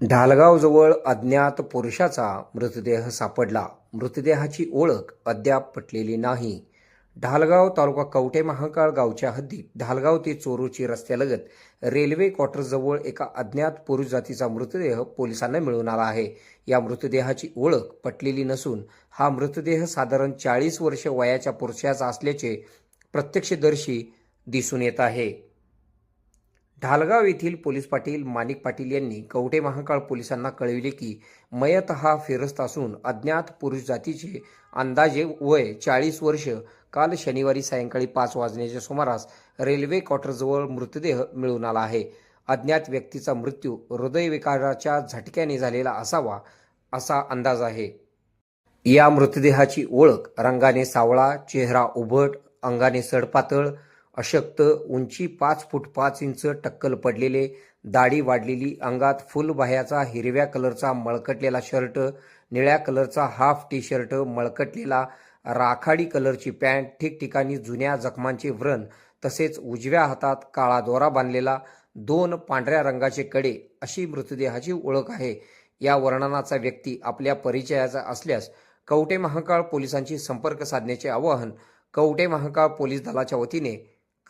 ढालगावजवळ अज्ञात पुरुषाचा मृतदेह सापडला. मृतदेहाची ओळख अद्याप पटलेली नाही. ढालगाव तालुका कवठे महाकाळ गावच्या हद्दीत ढालगाव ते चोरूची रस्त्यालगत रेल्वे क्वार्टरजवळ एका अज्ञात पुरुष जातीचा मृतदेह पोलिसांना मिळून आला आहे. या मृतदेहाची ओळख पटलेली नसून हा मृतदेह साधारण चाळीस वर्ष वयाच्या पुरुषाचा असल्याचे प्रत्यक्षदर्शी दिसून येत आहे. ढालगाव येथील पोलीस पाटील माणिक पाटील यांनी कवठे महाकाळ पोलिसांना कळविले की मयत हा फिरस्त असून अज्ञात पुरुष जातीचे अंदाजे वय चाळीस वर्ष. काल शनिवारी सायंकाळी पाच वाजण्याच्या सुमारास रेल्वे क्वार्टरजवळ मृतदेह मिळून आला आहे. अज्ञात व्यक्तीचा मृत्यू हृदयविकाराच्या झटक्याने झालेला असावा असा अंदाज आहे. या मृतदेहाची ओळख रंगाने सावळा चेहरा उभट अंगाने सडपातळ अशक्त उंची पाच फूट पाच इंच टक्कल पडलेले दाढी वाढलेली अंगात फुलबाह्याचा हिरव्या कलरचा मळकटलेला शर्ट निळ्या कलरचा हाफ टी शर्ट मळकटलेला राखाडी कलरची पॅन्ट ठिकठिकाणी जुन्या जखमांचे व्रण तसेच उजव्या हातात काळा दोरा बांधलेला दोन पांढऱ्या रंगाचे कडे अशी मृतदेहाची ओळख आहे. या वर्णनाचा व्यक्ती आपल्या परिचयाचा असल्यास कवटे महाकाळ पोलिसांशी संपर्क साधण्याचे आवाहन कवटे महाकाळ पोलीस दलाच्या वतीने